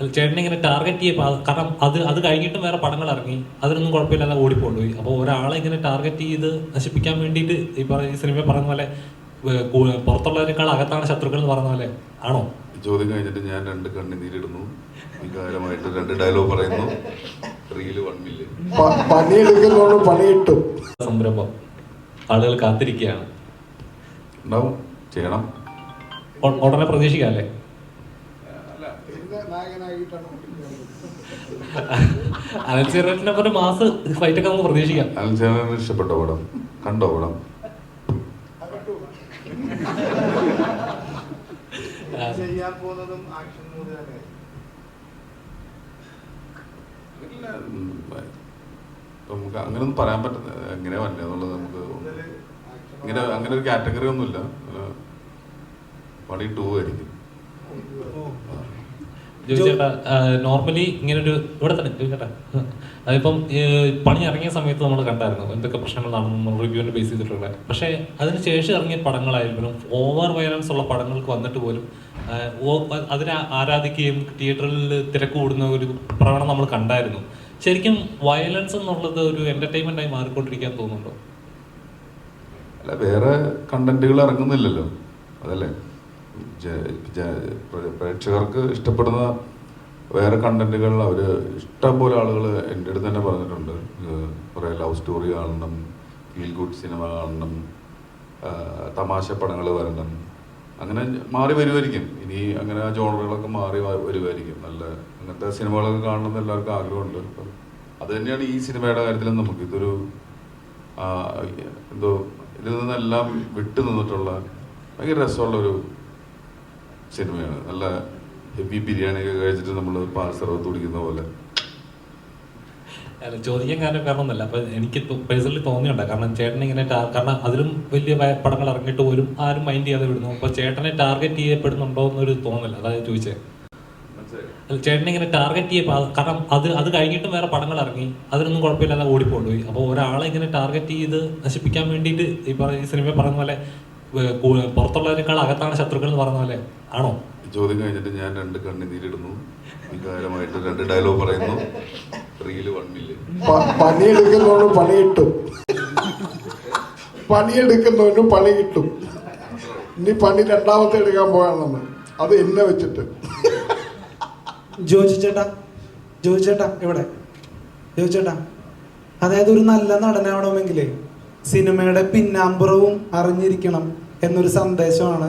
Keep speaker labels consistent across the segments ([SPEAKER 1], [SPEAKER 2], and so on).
[SPEAKER 1] അല്ല, ചേട്ടനെ ഇങ്ങനെ ടാർഗറ്റ് ചെയ്യപ്പോൾ കാരണം അത് അത് കഴിഞ്ഞിട്ടും വേറെ പടങ്ങൾ ഇറങ്ങി. അതിനൊന്നും കുഴപ്പമില്ലാതെ ഓടിപ്പോണ്ടുപോയി അപ്പോൾ ഒരാളെ ഇങ്ങനെ ടാർഗറ്റ് ചെയ്ത് നശിപ്പിക്കാൻ വേണ്ടിയിട്ട് ഈ പറഞ്ഞ ഈ സിനിമ പറഞ്ഞ പോലെ പുറത്തുള്ളവരെക്കാൾ അകത്താണ് ശത്രുക്കൾ എന്ന് പറഞ്ഞ പോലെ ആണോ?
[SPEAKER 2] ചോദ്യം കഴിഞ്ഞിട്ട് ഞാൻ രണ്ട് കണ്ണുനീരിടുന്നു വികാരമായിട്ട് രണ്ട് ഡയലോഗ് പറയുന്നു. റീൽ വൺ മില്യൺ
[SPEAKER 3] പ- പണിയെടുക്കുന്നോണ്ട്
[SPEAKER 1] സംരംഭം. ആളുകൾ കാത്തിരിക്കുകയാണ്.
[SPEAKER 2] ഉണ്ടാവും. ചെയ്യണം.
[SPEAKER 1] ഉടനെ പ്രതീക്ഷിക്കാം അല്ലേ? അനൽസീറിനെ പോലെ മാസ് നമുക്ക് പ്രതീക്ഷിക്കാം.
[SPEAKER 2] ഇഷ്ടപ്പെട്ട പടം. കണ്ടോ പടം?
[SPEAKER 4] ചെയ്യാൻ പോകുന്നതും ആക്ഷൻ
[SPEAKER 2] നമുക്ക് അങ്ങനെയൊന്നും പറയാൻ പറ്റുന്ന എങ്ങനെയാ വന്നത് എന്നുള്ളത് നമുക്ക് ഇങ്ങനെ അങ്ങനെ ഒരു കാറ്റഗറി ഒന്നുമില്ല. പടി പണി ടൂ ആയിരിക്കും
[SPEAKER 1] നോർമലി ഇങ്ങനൊരു ഇവിടെ തന്നെ അതിപ്പം പണി ഇറങ്ങിയ സമയത്ത് നമ്മൾ കണ്ടായിരുന്നു എന്തൊക്കെ പ്രശ്നങ്ങളാണ് നടന്നു റിവ്യൂവിന് ബേസ് ചെയ്തിട്ടുള്ളത് പക്ഷെ അതിന് ശേഷം ഇറങ്ങിയ പടങ്ങളായാലും ഓവർ വയലൻസ് ഉള്ള പടങ്ങൾക്ക് വന്നിട്ട് പോലും അതിനെ ആരാധിക്കുകയും തിയേറ്ററിൽ തിരക്ക് കൂടുന്ന ഒരു പ്രവണത നമ്മൾ കണ്ടായിരുന്നു. ശരിക്കും വയലൻസ് എന്നുള്ളത് ഒരു എന്റർടൈൻമെന്റ് ആയി മാറിക്കൊണ്ടിരിക്കാൻ തോന്നുന്നുണ്ടോ?
[SPEAKER 2] അല്ല വേറെ കണ്ടന്റുകൾ ഇറങ്ങുന്നില്ലല്ലോ. അതല്ലേ? പ്രേക്ഷകർക്ക് ഇഷ്ടപ്പെടുന്ന വേറെ കണ്ടന്റുകൾ അവർ ഇഷ്ടം പോലെ ആളുകൾ എന്റെ അടുത്ത് തന്നെ പറഞ്ഞിട്ടുണ്ട്. കുറേ ലവ് സ്റ്റോറി കാണണം ഫീൽ ഗുഡ് സിനിമ കാണണം തമാശ പടങ്ങൾ വരണം. അങ്ങനെ മാറി വരുമായിരിക്കും ഇനി അങ്ങനെ ആ ജോണറുകളൊക്കെ മാറി വരുമായിരിക്കും നല്ല അങ്ങനത്തെ സിനിമകളൊക്കെ കാണണം എല്ലാവർക്കും ആഗ്രഹമുണ്ട്. അത് തന്നെയാണ് ഈ സിനിമയുടെ കാര്യത്തിലും നമുക്ക് ഇതൊരു എന്തോ ഇതിൽ നിന്നെല്ലാം വിട്ടു നിന്നിട്ടുള്ള ഭയങ്കര രസമുള്ള ഒരു സിനിമയാണ്. നല്ല ഹെവി ബിരിയാണി ഒക്കെ കഴിച്ചിട്ട് നമ്മൾ പാൽ സർവത്ത് കുടിക്കുന്ന പോലെ.
[SPEAKER 1] അല്ല, ചോദിക്കാൻ കാരണം കാരണമൊന്നുമല്ല അപ്പൊ എനിക്ക് പേഴ്സണലി തോന്നിയുണ്ട് കാരണം ചേട്ടൻ ഇങ്ങനെ കാരണം അതിലും വലിയ പടങ്ങൾ ഇറങ്ങിയിട്ട് പോലും ആരും മൈൻഡ് ചെയ്യാതെ വിടുന്നു. അപ്പൊ ചേട്ടനെ ടാർഗറ്റ് ചെയ്യപ്പെടുന്നുണ്ടോ എന്നൊരു തോന്നല. അതായത് ചോദിച്ചേ. അല്ല, ചേട്ടനെ ഇങ്ങനെ ടാർഗറ്റ് ചെയ്യപ്പോ കാരണം അത് അത് കഴിഞ്ഞിട്ടും വേറെ പടങ്ങൾ ഇറങ്ങി. അതിനൊന്നും കുഴപ്പമില്ലാതെ ഓടിപ്പോണ്ടുപോയി അപ്പോൾ ഒരാളെ ഇങ്ങനെ ടാർഗറ്റ് ചെയ്ത് നശിപ്പിക്കാൻ വേണ്ടിയിട്ട് ഈ പറ ഈ സിനിമ പറഞ്ഞ പോലെ പുറത്തുള്ളവരെക്കാൾ അകത്താണ് ശത്രുക്കൾ എന്ന് പറഞ്ഞ പോലെ. ആണോ?
[SPEAKER 2] ചോദ്യം കഴിഞ്ഞിട്ട് ഞാൻ രണ്ട് കണ്ണിനീരിടുന്നു വികാരമായിട്ട് രണ്ട് ഡയലോഗ് പറയുന്നു. റീൽ വൺ മില്യൺ
[SPEAKER 3] പണി കിട്ടും. പണിയെടുക്കുന്നവന് പണി കിട്ടും. ഇനി പണി രണ്ടാമത്തെ എടുക്കാൻ പോകാണെന്ന് അത് എന്നെ വെച്ചിട്ട്.
[SPEAKER 4] ജോജി ചേട്ടാ ജോജി ചേട്ടാ ഇവിടെ ജോജി ചേട്ടാ അതായത് ഒരു നല്ല നടനാവണമെങ്കിലേ സിനിമയുടെ പിന്നാമ്പുറവും അറിഞ്ഞിരിക്കണം എന്നൊരു സന്ദേശമാണ്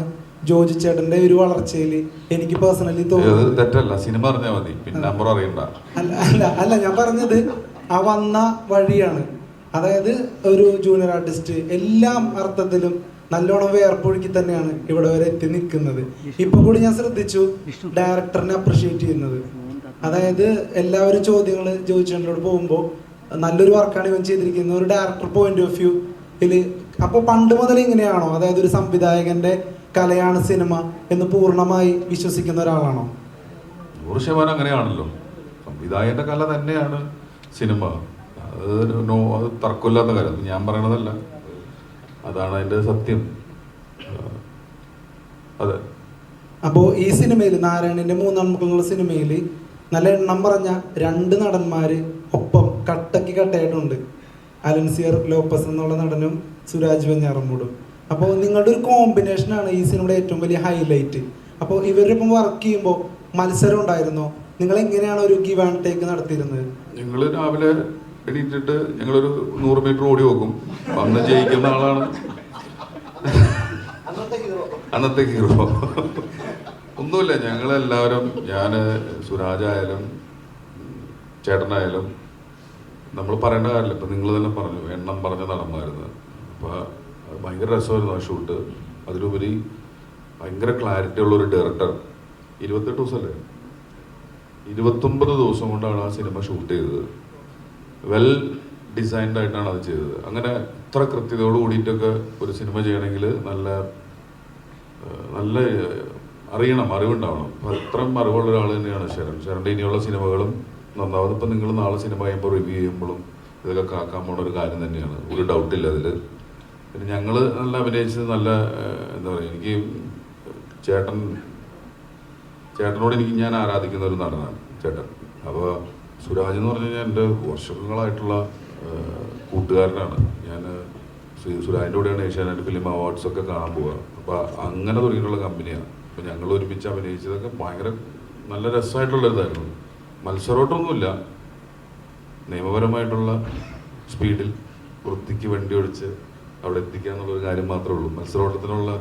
[SPEAKER 4] ജോജി ചേട്ടന്റെ ഒരു വളർച്ചയിൽ എനിക്ക് പേഴ്സണലി തോന്നുന്നത്.
[SPEAKER 2] തെറ്റല്ല സിനിമ അറിഞ്ഞാൽ മതി അറിയണ്ട.
[SPEAKER 4] അല്ല അല്ല അല്ല ഞാൻ പറഞ്ഞത് ആ വന്ന വഴിയാണ്. അതായത് ഒരു ജൂനിയർ ആർട്ടിസ്റ്റ് എല്ലാം അർത്ഥത്തിലും നല്ലോണം വേർപ്പൊഴുക്കി തന്നെയാണ് ഇവിടെ വരെ എത്തി നിൽക്കുന്നത്. ഇപ്പൊ കൂടി ഞാൻ ശ്രദ്ധിച്ചു ഡയറക്ടറിനെ അപ്രിഷിയേറ്റ് ചെയ്യുന്നത്. അതായത് എല്ലാവരും ചോദ്യങ്ങൾ ജോജി ചേട്ടനോട് പോകുമ്പോൾ നല്ലൊരു വർക്കാണ് ഇവൻ ചെയ്തിരിക്കുന്നത്. ഒരു ഡയറക്ടർ പോയിന്റ് ഓഫ് വ്യൂ ഇതിൽ അപ്പൊ പണ്ട് മുതൽ ഇങ്ങനെയാണോ? അതായത് ഒരു സംവിധായകന്റെ കലയാണ് സിനിമ എന്ന് പൂർണമായി വിശ്വസിക്കുന്ന ഒരാളാണോ?
[SPEAKER 2] നൂറ് ശതമാനം അങ്ങനെയാണല്ലോ. സംവിധായകന്റെ കല തന്നെയാണ് സിനിമ. അത് നോ അത് തർക്കമില്ലാത്ത കാര്യം. ഞാൻ പറയണതല്ല. അതാണ് അതിന്റെ സത്യം. അതെ.
[SPEAKER 4] അപ്പോൾ ഈ സിനിമയിൽ നാരായണന്റെ മൂന്നാം മുഖങ്ങളുള്ള സിനിമയിൽ നല്ല എണ്ണം പറഞ്ഞ രണ്ട് നടന്മാര് ഒപ്പം കട്ടക്ക് കട്ടയായിട്ടുണ്ട്. അലൻസിയർ ലോപ്പസ് എന്നുള്ള നടനും സുരാജ് വെഞ്ഞാറമ്മൂടും അപ്പോൾ നിങ്ങളുടെ ഒരു കോമ്പിനേഷനാണ് ഈ സിനിമയുടെ ഏറ്റവും വലിയ ഹൈലൈറ്റ് അപ്പോൾ ഇവരിപ്പം വർക്ക് ചെയ്യുമ്പോൾ മത്സരം ഉണ്ടായിരുന്നോ? നിങ്ങൾ എങ്ങനെയാണ് ഒരു ഗിവ് ആൻഡ് ടേക്ക് നടത്തിയിരുന്നത്?
[SPEAKER 2] ഞങ്ങൾ രാവിലെ എണീറ്റിട്ട് ഞങ്ങളൊരു നൂറ് മീറ്റർ ഓടി നോക്കും. അന്ന് ജയിക്കുന്ന ആളാണ്. അന്നത്തെ ഹീറോ ഒന്നുമില്ല ഞങ്ങളെല്ലാവരും ഞാൻ സുരാജായാലും ചേട്ടനായാലും നമ്മൾ പറയേണ്ട കാര്യമില്ല. ഇപ്പം നിങ്ങൾ തന്നെ പറഞ്ഞു എണ്ണം പറഞ്ഞ നടന്നായിരുന്നു അപ്പോൾ ഭയങ്കര രസമായിരുന്നു ആ ഷൂട്ട്. അതിലുപരി ഭയങ്കര ക്ലാരിറ്റി ഉള്ള ഒരു ഡയറക്ടർ ഇരുപത്തെട്ട് ദിവസമല്ലേ? ഇരുപത്തൊമ്പത് ദിവസം കൊണ്ടാണ് ആ സിനിമ ഷൂട്ട് ചെയ്തത്. വെൽ ഡിസൈൻഡ് ആയിട്ടാണ് അത് ചെയ്തത്. അങ്ങനെ ഇത്ര കൃത്യതയോട് കൂടിയിട്ടൊക്കെ ഒരു സിനിമ ചെയ്യണമെങ്കിൽ നല്ല നല്ല അറിയണം അറിവുണ്ടാവണം. അപ്പം അത്രയും അറിവുള്ള ഒരാൾ തന്നെയാണ് ശരൺ. ശരണിന്റെ ഇനിയുള്ള സിനിമകളും നന്നാവും ഇപ്പം നിങ്ങൾ നാളെ സിനിമ കഴിയുമ്പോൾ റിവ്യൂ ചെയ്യുമ്പോഴും ഇതൊക്കെ കാക്കാൻ പോണ ഒരു കാര്യം തന്നെയാണ്. ഒരു ഡൗട്ടില്ല അതിൽ പിന്നെ ഞങ്ങൾ നല്ല അഭിനയിച്ചത് നല്ല എന്താ പറയുക എനിക്ക് ചേട്ടൻ ചേട്ടനോട് എനിക്ക് ഞാൻ ആരാധിക്കുന്ന ഒരു നടനാണ് ചേട്ടൻ. അപ്പോൾ സുരാജ് എന്ന് പറഞ്ഞു കഴിഞ്ഞാൽ എന്റെ വർഷങ്ങളായിട്ടുള്ള കൂട്ടുകാരനാണ്. ഞാൻ ശ്രീ സുരാജിന്റെ കൂടെയാണ് ഏഷ്യാനെറ്റ് ഫിലിം അവാർഡ്സ് ഒക്കെ കാണാൻ പോവുക അപ്പോൾ അങ്ങനെ തുടങ്ങിയിട്ടുള്ള കമ്പനിയാണ് അപ്പോൾ ഞങ്ങൾ ഒരുമിച്ച് അഭിനയിച്ചതൊക്കെ ഭയങ്കര നല്ല രസമായിട്ടുള്ള ഇതായിരുന്നു. മത്സരോട്ടമൊന്നുമില്ല നിയമപരമായിട്ടുള്ള സ്പീഡിൽ വൃത്തിക്ക് വണ്ടി ഓടിച്ച് അവിടെ എത്തിക്കുക എന്നുള്ളൊരു കാര്യം മാത്രമേ ഉള്ളൂ. മത്സരോട്ടത്തിനുള്ള